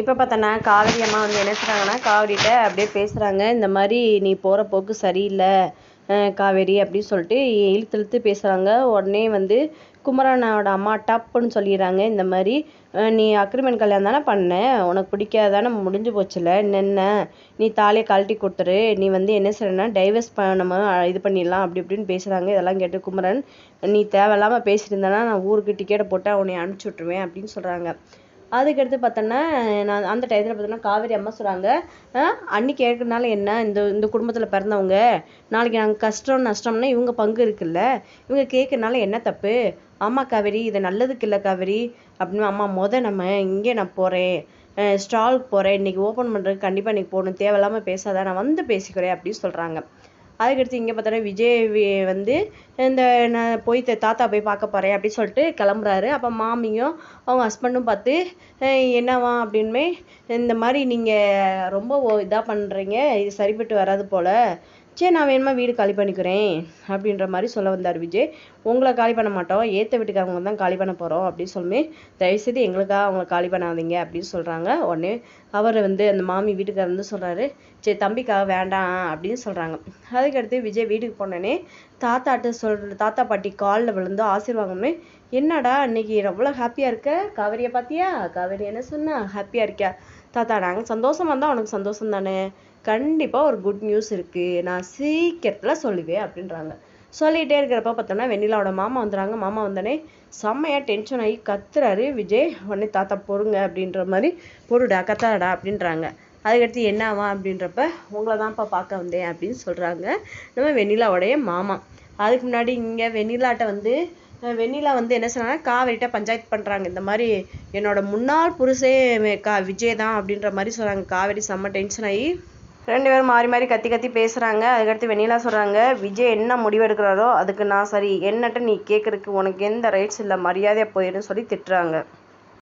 இப்போ பார்த்தோன்னா காவேரி அம்மா வந்து என்ன செய்கிறாங்கன்னா காவேரிகிட்ட அப்படியே பேசுகிறாங்க இந்த மாதிரி நீ போகிற போக்கு சரியில்லை காவேரி அப்படின்னு சொல்லிட்டு இழுத்து இழுத்து பேசுகிறாங்க உடனே வந்து குமரனோட அம்மா டப்புன்னு சொல்லிடுறாங்க. இந்த மாதிரி நீ அக்ரிமெண்ட் கல்யாணம் தானே பண்ண? உனக்கு பிடிக்காதானே முடிஞ்சு போச்சுல. என்ன நீ தாலியை கழட்டி கொடுத்துரு. நீ வந்து என்ன செய்யணும்னா டைவர்ஸ் நம்ம இது பண்ணிடலாம். அப்படி இப்படின்னு பேசுகிறாங்க இதெல்லாம் கேட்டு குமரன் நீ தேவையில்லாமல் பேசியிருந்தேன்னா நான் ஊருக்கு டிக்கெட்டை போட்டு உன்னை அனுப்பிச்சி விட்ருவேன் அப்படின்னு சொல்கிறாங்க அதுக்கடுத்து பார்த்தோன்னா நான் அந்த டயத்தில் பார்த்தோன்னா காவேரி அம்மா சொல்கிறாங்க அன்னி கேட்கறதுனால என்ன? இந்த இந்த குடும்பத்தில் பிறந்தவங்க நாளைக்கு நாங்கள் கஷ்டம் நஷ்டம்னா இவங்க பங்கு இருக்குல்ல? இவங்க கேட்கறனால என்ன தப்பு? ஆமாம் காவேரி இது நல்லதுக்கு இல்லை காவேரி. அப்படின்னு அம்மா முத நம்ம இங்கே நான் போகிறேன் ஸ்டாலுக்கு போகிறேன் இன்றைக்கி ஓப்பன் பண்ணுறதுக்கு கண்டிப்பாக இன்றைக்கி போகணும். தேவையில்லாமல் பேசாத நான் வந்து பேசிக்கிறேன். அப்படின்னு சொல்கிறாங்க அதுக்கடுத்து இங்கே பார்த்தோன்னா விஜய் வந்து இந்த நான் போய் தாத்தா போய் பார்க்க போகிறேன் அப்படின்னு சொல்லிட்டு கிளம்புறாரு. அப்போ மாமியும் அவங்க ஹஸ்பண்டும் பார்த்து என்னவா அப்படின்மே இந்த மாதிரி நீங்கள் ரொம்ப இதாக பண்ணுறீங்க இது சரிப்பட்டு வராது போல். சரி நான் வேணுமா வீடு காலி பண்ணிக்கிறேன் அப்படின்ற மாதிரி சொல்ல வந்தார் விஜய். உங்களை காலி பண்ண மாட்டோம் ஏற்ற வீட்டுக்காரங்க தான் காலி பண்ண போகிறோம் அப்படின்னு சொல்லி தயவுசெய்து எங்களுக்காக அவங்கள காலி பண்ணாதீங்க அப்படின்னு சொல்கிறாங்க உடனே அவர் வந்து அந்த மாமி வீட்டுக்காரர் வந்து சொல்கிறாரு சரி தம்பிக்காக வேண்டாம் அப்படின்னு சொல்கிறாங்க அதுக்கடுத்து விஜய் வீட்டுக்கு போனோடனே தாத்தாட்ட சொல் தாத்தா பாட்டி காலில் விழுந்து ஆசீர்வாதம்னு என்னடா இன்னைக்கு எவ்வளோ ஹாப்பியாக இருக்க? காவேரியை பார்த்தியா? காவேரி என்ன சொன்னா ஹாப்பியாக இருக்கியா? தாத்தா நாங்கள் சந்தோஷமாக இருந்தால் உனக்கு சந்தோஷம் தானே? கண்டிப்பாக ஒரு குட் நியூஸ் இருக்குது நான் சீக்கிரத்தில் சொல்லுவேன் அப்படின்றாங்க. சொல்லிகிட்டே இருக்கிறப்ப பார்த்தோம்னா வெண்ணிலாவோட மாமா வந்துடுறாங்க. மாமா வந்தோடனே செம்மையாக டென்ஷன் ஆகி கத்துறாரு. விஜய் உடனே தாத்தா பொறுங்க அப்படின்ற மாதிரி பொருடா கத்தாடா அப்படின்றாங்க. அதுக்கடுத்து என்னவா அப்படின்றப்ப உங்களை தான்ப்பா பார்க்க வந்தேன் அப்படின்னு சொல்கிறாங்க நம்ம வெண்ணிலாவோடைய மாமா. அதுக்கு முன்னாடி இங்கே வெண்ணிலாட்ட வந்து வெண்ணிலா வந்து என்ன சொன்னாங்க காவேரிட்ட பஞ்சாயத்து பண்ணுறாங்க இந்த மாதிரி என்னோட முன்னாள் புருஷே கா விஜய் தான் அப்படின்ற மாதிரி சொல்கிறாங்க காவேரி செம்ம டென்ஷன் ஆகி ரெண்டு பேரும் மாறி மாறி கத்தி கத்தி பேசுகிறாங்க அதுக்கடுத்து வெண்ணிலா சொல்கிறாங்க விஜய் என்ன முடிவெடுக்கிறாரோ அதுக்கு நான் சரி என்னட்ட நீ கேட்குறக்கு உனக்கு எந்த ரைட்ஸ் இல்லை மரியாதையாக போயிடுன்னு சொல்லி திட்டுறாங்க.